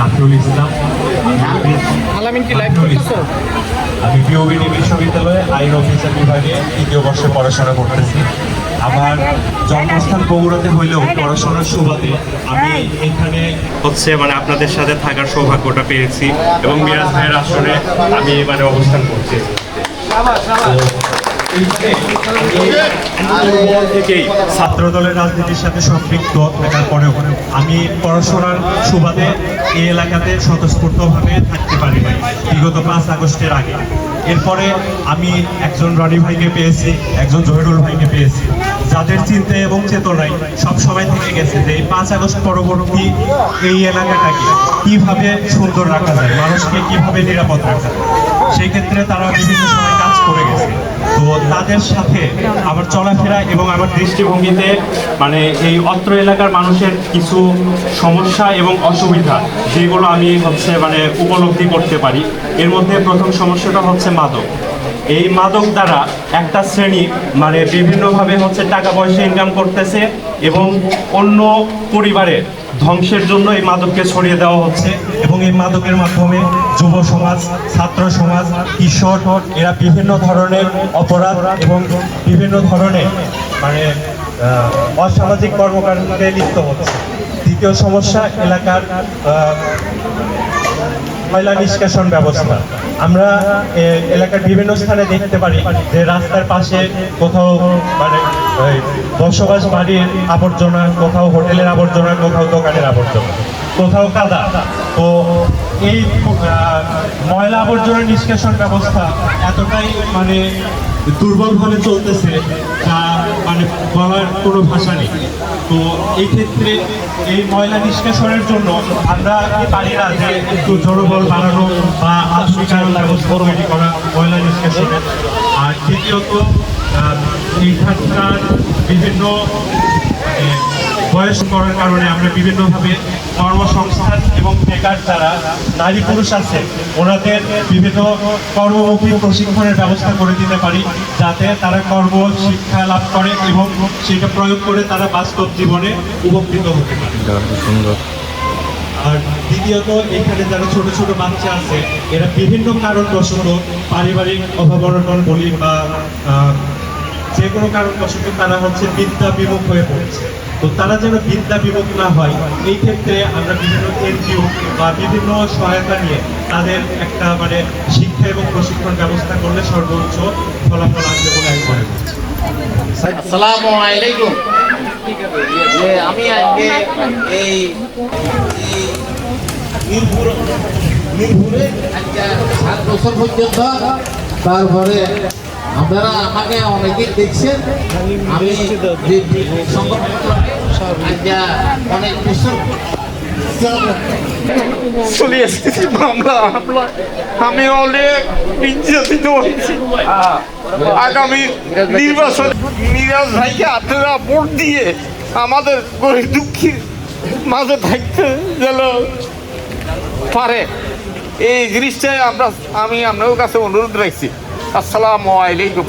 নাফিউল ইসলাম। আমি বিওবিডি বিশ্ববিদ্যালয়ে আইন অফিসার বিভাগে তৃতীয় বর্ষে পড়াশোনা করতেছি। আমার জন্মস্থান বগুড়াতে হইলেও পড়াশোনার সুবাদে আমি এখানে হচ্ছে মানে আপনাদের সাথে থাকার সৌভাগ্যটা পেয়েছি এবং মিরাজ ভাইয়ের আসনে আমি মানে অবস্থান করছি। ছাত্র দলের রাজনীতির সাথে সম্পৃক্ত থাকার পরেও আমি পড়াশোনার সুবাদে এই এলাকাতে স্বতঃস্ফূর্তভাবে থাকতে পারি নাই, বিগত পাঁচ আগস্টের আগে। এরপরে আমি একজন রনি ভাইকে পেয়েছি, একজন জহিরুল ভাইকে পেয়েছি। যাদের চিন্তা এবং চেতনায় সব সময় থেকে গেছে যে এই পাঁচ আগস্ট পরবর্তী এই এলাকাটাকে কীভাবে সুন্দর রাখা যায়, মানুষকে কীভাবে নিরাপদ রাখা যায়, সেই ক্ষেত্রে তারা বিভিন্ন সময় কাজ করে গেছে। তো তাদের সাথে আমার চলাফেরা এবং আমার দৃষ্টিভঙ্গিতে মানে এই অত্র এলাকার মানুষের কিছু সমস্যা এবং অসুবিধা, যেগুলো আমি হচ্ছে মানে উপলব্ধি করতে পারি। এর মধ্যে প্রথম সমস্যাটা হচ্ছে মাদক। এই মাদক দ্বারা একটা শ্রেণি মানে বিভিন্নভাবে হচ্ছে টাকা পয়সা ইনকাম করতেছে এবং অন্য পরিবারের ধ্বংসের জন্য এই মাদককে ছড়িয়ে দেওয়া হচ্ছে এবং এই মাদকের মাধ্যমে যুব সমাজ, ছাত্র সমাজ, কিশোর, এরা বিভিন্ন ধরনের অপরাধ এবং বিভিন্ন ধরনের মানে অসামাজিক কর্মকাণ্ডে লিপ্ত হচ্ছে। দ্বিতীয় সমস্যা, এলাকার ময়লা নিষ্কাশন ব্যবস্থা। আমরা এলাকার বিভিন্ন স্থানে দেখতে পারি যে রাস্তার পাশে কোথাও মানে বসবাস বাড়ির আবর্জনা, কোথাও হোটেলের আবর্জনা, কোথাও দোকানের আবর্জনা, কোথাও কাদা। তো এই ময়লা আবর্জনা নিষ্কাশন ব্যবস্থা এতটাই মানে দুর্বলভাবে চলতেছে, তা মানে বলার কোনো ভাষা নেই। তো এই ক্ষেত্রে এই ময়লা নিষ্কাশনের জন্য আমরা পারি না যে একটু জনবল বাড়ানো বা আধুনিকায়ন ব্যবস্থা তৈরি করা ময়লা নিষ্কাশনের? আর দ্বিতীয়ত এই এইখানকার বিভিন্ন বয়স করার কারণে আমরা বিভিন্নভাবে কর্মসংস্থান এবং বেকার যারা, নারী পুরুষ আছে, ওনাদের বিভিন্ন কর্মমুখী প্রশিক্ষণের ব্যবস্থা করে দিতে পারি, যাতে তারা কর্ম শিক্ষা লাভ করে এবং সেটা প্রয়োগ করে তারা বাস্তব জীবনে উপকৃত হতে পারে। আর দ্বিতীয়ত, এখানে যারা ছোট ছোট বাচ্চা আছে, এরা বিভিন্ন কারণবশত পারিবারিক অভাব অনটন বলি বা যে কোনো কারণ কারণবশত তারা হচ্ছে বিদ্যা বিমুখ হয়ে পড়ছে। তো তারা যেন বিদ্যা বিমুখ না হয়, এই ক্ষেত্রে আমরা বিভিন্ন এনজিও বা বিভিন্ন সহায়তা নিয়ে তাদের একটা মানে শিক্ষা এবং প্রশিক্ষণ ব্যবস্থা করলে সর্বোচ্চ ফলাফল আসবে বলে আমি মনে করছি আমি আজকে এই পর্যন্ত তারপরে আপনারা অনেকেই দেখছেন। আমি অনেক চলে এসেছি মামলা আমি অনেক আগামী নির্বাচন মিরাজ ভাইকে আপনারা ভোট দিয়ে আমাদের গরিব দুঃখী মাঝে থাকতে যেন পারে। এই জিনিসটাই আমরা আমি আপনার কাছে অনুরোধ রাখছি। আসসালামু আলাইকুম।